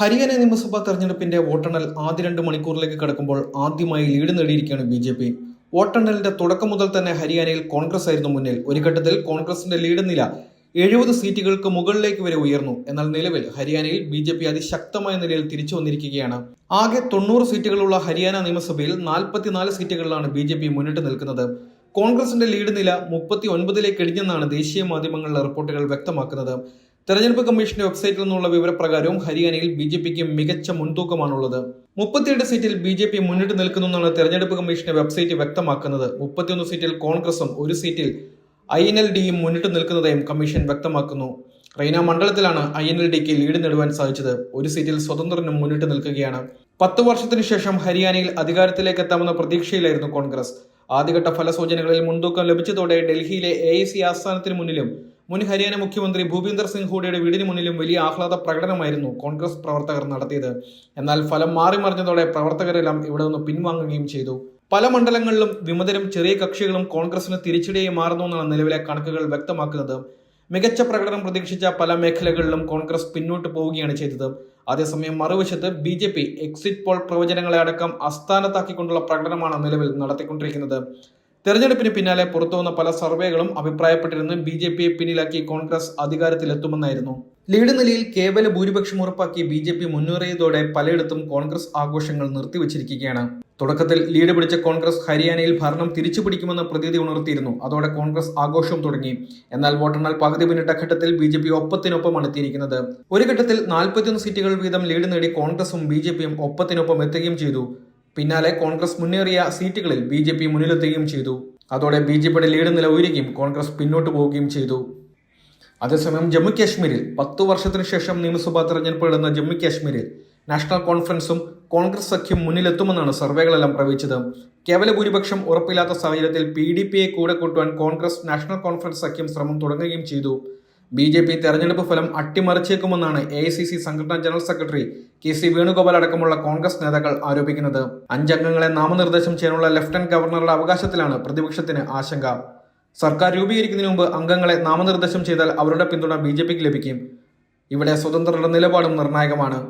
ഹരിയാന നിയമസഭാ തെരഞ്ഞെടുപ്പിന്റെ വോട്ടെണ്ണൽ ആദ്യ രണ്ട് മണിക്കൂറിലേക്ക് കടക്കുമ്പോൾ ആദ്യമായി ലീഡ് നേടിയിരിക്കുകയാണ് ബി ജെ പി. വോട്ടെണ്ണലിന്റെ തുടക്കം മുതൽ തന്നെ ഹരിയാനയിൽ കോൺഗ്രസ് ആയിരുന്നു മുന്നിൽ. ഒരു ഘട്ടത്തിൽ കോൺഗ്രസിന്റെ ലീഡ് നില എഴുപത് സീറ്റുകൾക്ക് മുകളിലേക്ക് വരെ ഉയർന്നു. എന്നാൽ നിലവിൽ ഹരിയാനയിൽ ബി ജെ പി അതിശക്തമായ നിലയിൽ തിരിച്ചു വന്നിരിക്കുകയാണ്. ആകെ തൊണ്ണൂറ് സീറ്റുകളുള്ള ഹരിയാന നിയമസഭയിൽ നാൽപ്പത്തിനാല് സീറ്റുകളിലാണ് ബി ജെ പി മുന്നിട്ട് നിൽക്കുന്നത്. കോൺഗ്രസിന്റെ ലീഡ് നില മുപ്പത്തി ഒൻപതിലേക്ക് ഇടിഞ്ഞെന്നാണ് ദേശീയ മാധ്യമങ്ങളിലെ റിപ്പോർട്ടുകൾ വ്യക്തമാക്കുന്നത്. തെരഞ്ഞെടുപ്പ് കമ്മീഷന്റെ വെബ്സൈറ്റിൽ നിന്നുള്ള വിവരപ്രകാരവും ഹരിയാനയിൽ ബി ജെ പിക്ക് മികച്ച മുൻതൂക്കമാണുള്ളത്. മുപ്പത്തിയെട്ട് സീറ്റിൽ ബി ജെ പി മുന്നിട്ട് നിൽക്കുന്നെന്നാണ് തെരഞ്ഞെടുപ്പ് കമ്മീഷന്റെ വെബ്സൈറ്റ് വ്യക്തമാക്കുന്നത്. മുപ്പത്തിയൊന്ന് സീറ്റിൽ കോൺഗ്രസും ഒരു സീറ്റിൽ ഐ എൻ എൽ ഡിയും മുന്നിട്ട് നിൽക്കുന്നതായും കമ്മീഷൻ വ്യക്തമാക്കുന്നു. റെയ്ന മണ്ഡലത്തിലാണ് ഐ എൻ എൽ ഡിക്ക് ലീഡ് നേടുവാൻ സാധിച്ചത്. ഒരു സീറ്റിൽ സ്വതന്ത്രനും മുന്നിട്ട് നിൽക്കുകയാണ്. പത്ത് വർഷത്തിനു ശേഷം ഹരിയാനയിൽ അധികാരത്തിലേക്ക് എത്താമെന്ന പ്രതീക്ഷയിലായിരുന്നു കോൺഗ്രസ്. ആദ്യഘട്ട ഫലസൂചനകളിൽ മുൻതൂക്കം ലഭിച്ചതോടെ ഡൽഹിയിലെ എ ഐ സി ആസ്ഥാനത്തിന് മുന്നിലും മുൻ ഹരിയാന മുഖ്യമന്ത്രി ഭൂപീന്ദർ സിംഗ് ഹൂഡയുടെ വീടിന് മുന്നിലും വലിയ ആഹ്ലാദ പ്രകടനമായിരുന്നു കോൺഗ്രസ് പ്രവർത്തകർ നടത്തിയത്. എന്നാൽ ഫലം മാറി മറിഞ്ഞതോടെ പ്രവർത്തകരെല്ലാം ഇവിടെ നിന്ന് പിൻവാങ്ങുകയും ചെയ്തു. പല മണ്ഡലങ്ങളിലും വിമതരും ചെറിയ കക്ഷികളും കോൺഗ്രസിന് തിരിച്ചടിയായി മാറുന്നു എന്നാണ് നിലവിലെ കണക്കുകൾ വ്യക്തമാക്കുന്നത്. മികച്ച പ്രകടനം പ്രതീക്ഷിച്ച പല മേഖലകളിലും കോൺഗ്രസ് പിന്നോട്ട് പോവുകയാണ് ചെയ്തത്. അതേസമയം മറുവശത്ത് B J P exit poll പ്രവചനങ്ങളെ അടക്കം അസ്ഥാനത്താക്കിക്കൊണ്ടുള്ള പ്രകടനമാണ് നിലവിൽ നടത്തിക്കൊണ്ടിരിക്കുന്നത്. തെരഞ്ഞെടുപ്പിന് പിന്നാലെ പുറത്തുവന്ന പല സർവേകളും അഭിപ്രായപ്പെട്ടിരുന്നു ബി ജെ പിയെ പിന്നിലാക്കി കോൺഗ്രസ് അധികാരത്തിലെത്തുമെന്നായിരുന്നു. ലീഡ് നിലയിൽ കേവല ഭൂരിപക്ഷം ഉറപ്പാക്കി ബി ജെ പി മുന്നേറിയതോടെ പലയിടത്തും കോൺഗ്രസ് ആഘോഷങ്ങൾ നിർത്തിവച്ചിരിക്കുകയാണ്. തുടക്കത്തിൽ ലീഡ് പിടിച്ച കോൺഗ്രസ് ഹരിയാനയിൽ ഭരണം തിരിച്ചു പിടിക്കുമെന്ന പ്രതീതി ഉണർത്തിയിരുന്നു. അതോടെ കോൺഗ്രസ് ആഘോഷം തുടങ്ങി. എന്നാൽ വോട്ടെണ്ണൽ പകുതി പിന്നിട്ട ഘട്ടത്തിൽ ബി ജെ പി ഒപ്പത്തിനൊപ്പമാണ് എത്തിയിരിക്കുന്നത്. ഒരു ഘട്ടത്തിൽ നാൽപ്പത്തിയൊന്ന് സീറ്റുകൾ വീതം ലീഡ് നേടി കോൺഗ്രസും ബി ജെ പിയും ഒപ്പത്തിനൊപ്പം എത്തുകയും ചെയ്തു. പിന്നാലെ കോൺഗ്രസ് മുന്നേറിയ സീറ്റുകളിൽ ബി ജെ പി മുന്നിലെത്തുകയും ചെയ്തു. അതോടെ ബി ജെ പിയുടെ ലീഡ് നില ഉയരുകയും കോൺഗ്രസ് പിന്നോട്ട് പോവുകയും ചെയ്തു. അതേസമയം ജമ്മു കാശ്മീരിൽ പത്തു വർഷത്തിനു ശേഷം നിയമസഭാ തെരഞ്ഞെടുപ്പ് നടന്ന ജമ്മു കാശ്മീരിൽ നാഷണൽ കോൺഫറൻസും കോൺഗ്രസ് സഖ്യം മുന്നിലെത്തുമെന്നാണ് സർവേകളെല്ലാം പ്രവചിച്ചത്. കേവല ഭൂരിപക്ഷം ഉറപ്പില്ലാത്ത സാഹചര്യത്തിൽ പി ഡി പിയെ കൂടെ കൂട്ടുവാൻ കോൺഗ്രസ് നാഷണൽ കോൺഫറൻസ് സഖ്യം ശ്രമം തുടങ്ങുകയും ചെയ്തു. ബി ജെ പി തെരഞ്ഞെടുപ്പ് ഫലം അട്ടിമറിച്ചേക്കുമെന്നാണ് എ ഐ സി സി സംഘടനാ general secretary K C Venugopal അടക്കമുള്ള കോൺഗ്രസ് നേതാക്കൾ ആരോപിക്കുന്നത്. അഞ്ചംഗങ്ങളെ നാമനിർദ്ദേശം ചെയ്യാനുള്ള ലഫ്റ്റനന്റ് ഗവർണറുടെ അവകാശത്തിലാണ് പ്രതിപക്ഷത്തിന് ആശങ്ക. സർക്കാർ രൂപീകരിക്കുന്നതിന് മുമ്പ് അംഗങ്ങളെ നാമനിർദ്ദേശം ചെയ്താൽ അവരുടെ പിന്തുണ ബി ലഭിക്കും. ഇവിടെ സ്വതന്ത്രരുടെ നിലപാടും നിർണായകമാണ്.